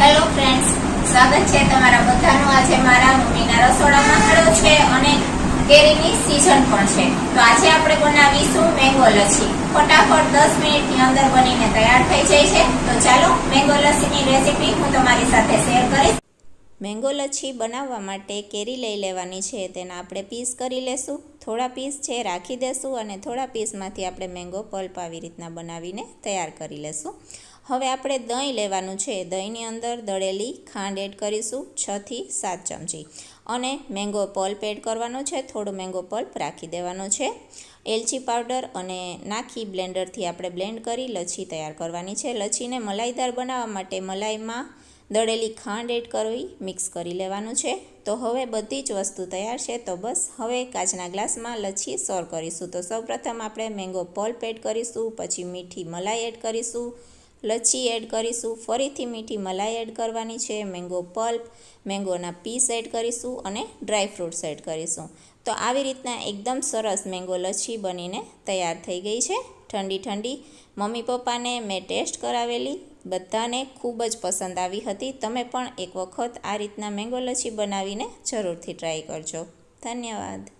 Hello friends સ્વાગત છે તમારા બધાનું. આજે મારા મમ્મીના રસોડામાં મળ્યો છે અને કેરીની સીઝન પણ છે. તો આજે આપણે બનાવીશું મેંગો લસ્સી. ફટાફટ દસ મિનિટની અંદર બનીને તૈયાર થઈ જાય છે. તો ચાલો મેંગો લસ્સીની રેસીપી હું તમારી સાથે શેર કરીશ. મેંગો લચ્છી બનાવવા માટે કેરી લઈ લેવાની છે. તેના આપણે પીસ કરી લેશું. થોડા પીસ છે, રાખી દેશું અને થોડા પીસમાંથી આપણે મેંગો પલ્પ આવી રીતના બનાવીને તૈયાર કરી લેશું. હવે આપણે દહીં લેવાનું છે. દહીંની અંદર દળેલી ખાંડ એડ કરીશું છથી સાત ચમચી. અને મેંગો પલ્પ એડ કરવાનો છે. થોડો મેંગો પલ્પ રાખી દેવાનો છે. એલચી પાવડર અને નાખી બ્લેન્ડરથી આપણે બ્લેન્ડ કરી લચ્છી તૈયાર કરવાની છે. લચ્છીને મલાઈદાર બનાવવા માટે મલાઈમાં દળેલી ખાંડ એડ કરવી મિક્સ કરી લેવાનું છે. તો હવે બધી જ વસ્તુ તૈયાર છે. તો બસ હવે કાચના ગ્લાસમાં લચ્છી સર્વ કરીશું. તો સૌપ્રથમ આપણે મેંગો પલ્પ એડ કરીશું. પછી મીઠી મલાઈ એડ કરીશું. લચ્છી એડ કરીશું, ફરીથી મીઠી મલાઈ એડ કરવાની છે મેંગો પલ્પ મેંગોના પીસ એડ કરીશું અને ડ્રાય ફ્રૂટ્સ એડ કરીશું. તો આવી રીતના એકદમ સરસ મેંગો લચ્છી બનીને તૈયાર થઈ ગઈ છે. ઠંડી ઠંડી. મમ્મી પપ્પાને મેં ટેસ્ટ કરાવેલી, બધાને ખૂબ જ પસંદ આવી હતી. તમે પણ એક વખત આ રીતના મેંગો લચ્છી બનાવીને જરૂરથી ટ્રાય કરજો. ધન્યવાદ.